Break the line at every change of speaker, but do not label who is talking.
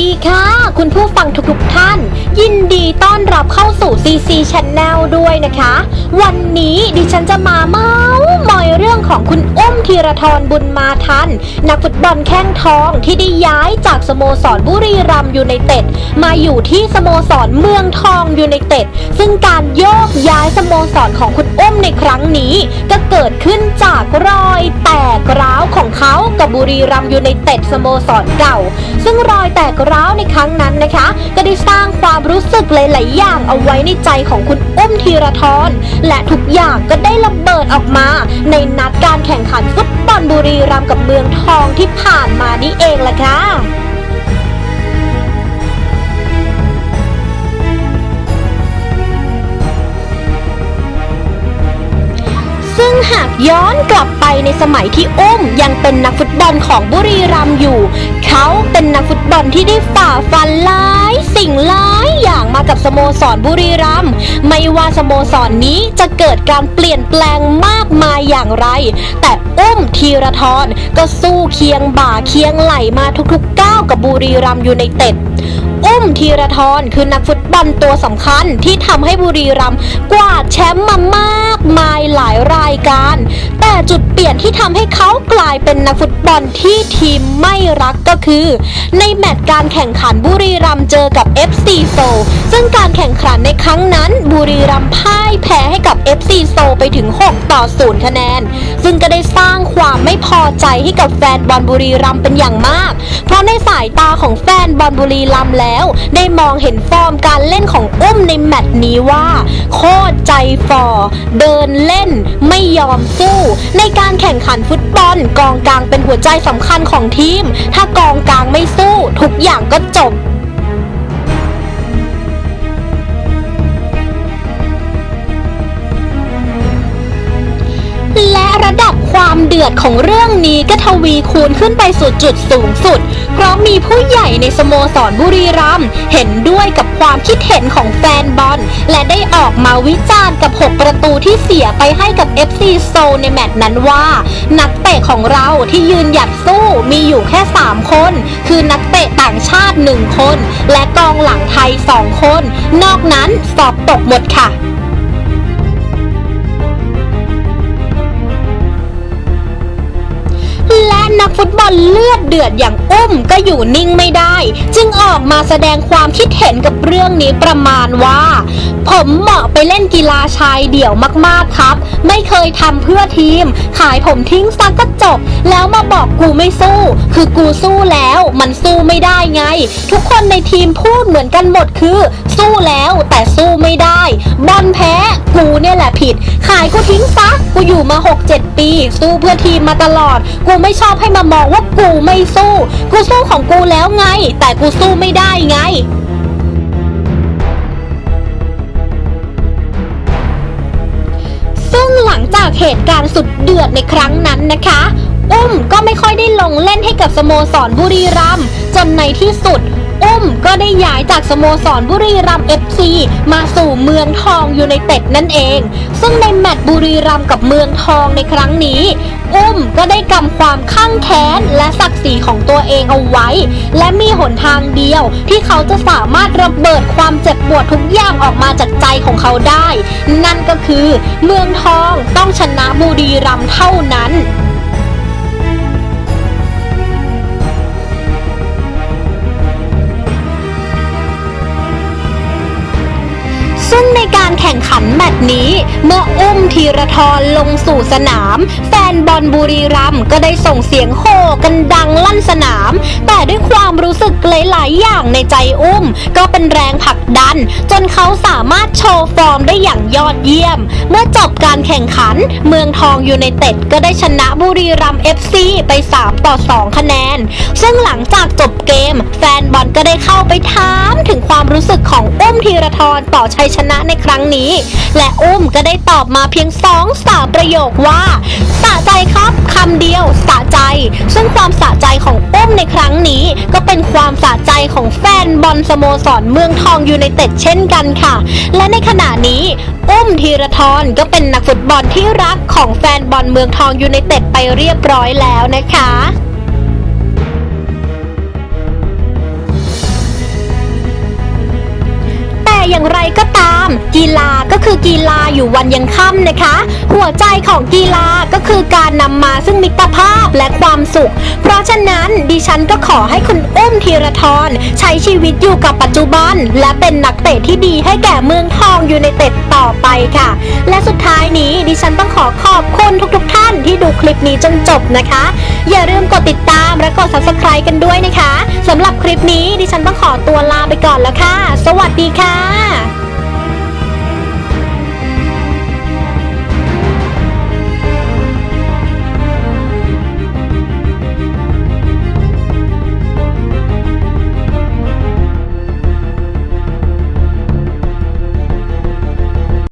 ดีค่ะ คุณผู้ฟังทุกๆท่าน ยินดีต้อนรับเข้าสู่ CC Channel ด้วยนะคะ วันนี้ดิฉันจะมาเมาส์มอย ของคุณอุ้มธีรทรบุญมาทัน นักฟุตบอลแข้งทองที่ได้ย้ายจากสโมสรบุรีรัมย์ยูไนเต็ดมาอยู่ที่สโมสรเมืองทองยูไนเต็ดซึ่งการโยกย้ายสโมสรของคุณอุ้มในครั้งนี้ ก็เกิดขึ้นจากรอยแตกร้าวของเขากับบุรีรัมย์ยูไนเต็ดสโมสรเก่า ซึ่งรอยแตกร้าวในครั้งนั้นนะคะ ก็ได้สร้างความรู้สึกหลาย ๆ อย่างเอาไว้ในใจของคุณอุ้มธีรทรและทุกอย่างก็ได้ระเบิดออกมา ในนัดการแข่งขันฟุตบอลบุรีรัมย์กับเมืองทองที่ผ่านมานี่เองแหละค่ะ หากย้อนกลับไปในสมัยที่อุ้มยังเป็นนักฟุตบอลของบุรีรัมย์อยู่ เขาเป็นนักฟุตบอลที่ได้ฝ่าฟันหลายสิ่งหลายอย่างมากับสโมสรบุรีรัมย์ไม่ว่าสโมสรนนี้จะเกิดการเปลี่ยนแปลงมากมายอย่างไร แต่อุ้มธีระทรก็สู้เคียงบ่าเคียงไหลมาทุกๆก้าวกับบุรีรัมย์ยูไนเต็ด อุ้มธีรทรคือนักฟุตบอลตัวสำคัญที่ทำให้บุรีรัมย์กวาดแชมป์มามากมายหลายรายการ แต่จุดเปลี่ยนที่ทำให้เขากลายเป็นนักฟุตบอลที่ทีมไม่รักก็คือ ในแมตช์การแข่งขันบุรีรัมย์เจอกับ FC โซลซึ่งการแข่งขันในครั้งนั้น บุรีรัมย์พ่ายแพ้ให้กับ FC โซลไปถึง 6 ต่อ 0 คะแนน ซึ่งก็ได้สร้างความไม่พอใจให้กับแฟนบอลบุรีรัมย์เป็นอย่างมาก เพราะในสายตาของแฟนบอลบุรีรัมย์แล้วได้มองเห็นฟอร์มการเล่นของอุ้มในแมตช์นี้ว่า โคตรใจฟอเดินเล่นไม่ยอมสู้ ในการแข่งขันฟุตบอล กองกลางเป็นหัวใจสำคัญของทีม ถ้ากองกลางไม่สู้ ทุกอย่างก็จบและระดับ ความเดือดของเรื่องนี้ก็ทวีคูณขึ้นไปสู่จุดสูงสุด เพราะมีผู้ใหญ่ในสโมสรบุรีรัมย์เห็นด้วยกับความคิดเห็นของแฟนบอล และได้ออกมาวิจารณ์กับ 6 ประตูที่เสียไปให้กับ FC โซลในแมตช์นั้นว่า นักเตะของเราที่ยืนหยัดสู้มีอยู่แค่ 3 คน คือนักเตะต่างชาติ 1 คน และกองหลังไทย 2 คน นอกนั้นสอบตกหมดค่ะ นักฟุตบอลเลือดเดือดอย่างอุ้มก็อยู่นิ่งไม่ได้ จึงออกมาแสดงความคิดเห็นกับเรื่องนี้ประมาณว่า ผมเหมาะไปเล่นกีฬาชายเดี่ยวมากๆครับ ไม่เคยทำเพื่อทีม ขายผมทิ้งซะก็จบ แล้วมาบอกกูไม่สู้ คือกูสู้แล้วมันสู้ไม่ได้ไง ทุกคนในทีมพูดเหมือนกันหมดคือ สู้แล้วแต่สู้ไม่ได้บอลแพ้ กูเนี่ยแหละผิด ขายกูทิ้งซะ กูอยู่มา 6-7 ปี สู้เพื่อทีมมาตลอด กูไม่ชอบให้มามองว่ากูไม่สู้ กูสู้ของกูแล้วไง แต่กูสู้ไม่ได้ไงซึ่งหลังจากเหตุการณ์สุดเดือดในครั้งนั้นนะคะ อุ้มก็ไม่ค่อยได้ลงเล่นให้กับสโมสรบุรีรัมย์จนในที่สุด อุ้มก็ได้ย้ายจากสโมสรบุรีรัมย์ FC มาสู่เมืองทองยูไนเต็ดนั่นเอง ซึ่งในแมตช์บุรีรัมย์กับเมืองทองในครั้งนี้ อุ้มก็ได้กำความข้างแค้นและศักดิ์ศรีของตัวเองเอาไว้ และมีหนทางเดียวที่เขาจะสามารถระเบิดความเจ็บปวดทุกอย่างออกมาจากใจของเขาได้ นั่นก็คือเมืองทองต้องชนะบุรีรัมย์เท่านั้น ข่งขันแมตช์นี้ เมื่ออุ้มธีรทรลงสู่สนาม แฟนบอลบุรีรัมย์ก็ได้ส่งเสียงโห่กันดังลั่นสนาม แต่ด้วยความรู้สึกหลาย ๆ อย่างในใจอุ้ม ก็เป็นแรงผลักดัน จนเขาสามารถโชว์ฟอร์มได้อย่างยอดเยี่ยม เมื่อจบการแข่งขัน เมืองทองยูไนเต็ดก็ได้ชนะบุรีรัมย์ FC ไป3ต่อ2คะแนน ซึ่งหลังจากจบเกม แฟนบอลก็ได้เข้าไปถามถึงความรู้สึกของอุ้มธีรทรต่อชัยชนะในครั้งนี้และอุ้มก็ได้ตอบมาเพียงสองสาประโยคว่าสะใจครับคำเดียวสะใจ ซึ่งความสะใจของอุ้มในครั้งนี้ ก็เป็นความสะใจของแฟนบอลสโมสรเมืองทองยูไนเต็ดเช่นกันค่ะ และในขณะนี้อุ้มธีรทรก็เป็นนักฟุตบอลที่รักของแฟนบอลเมืองทองยูไนเต็ดไปเรียบร้อยแล้วนะคะ อย่างไรก็ตาม กีฬาก็คือกีฬาอยู่วันยังค่ำนะคะ หัวใจของกีฬาก็คือการนำมาซึ่งมิตรภาพและความสุข เพราะฉะนั้นดิฉันก็ขอให้คุณอุ้มธีรทรใช้ชีวิตอยู่กับปัจจุบัน และเป็นนักเตะที่ดีให้แก่เมืองทองอยูไนเต็ดต่อไปค่ะ และสุดท้ายนี้ดิฉันต้องขอขอบคุณทุกๆทท่านที่ดูคลิปนี้จนจบนะคะ อย่าลืมกดติดตามและกด subscribe กันด้วยนะคะสำหรับคลิปนี้ดิฉันต้องขอตัวลาไปก่อนแล้วค่ะ สวัสดีค่ะค่ะ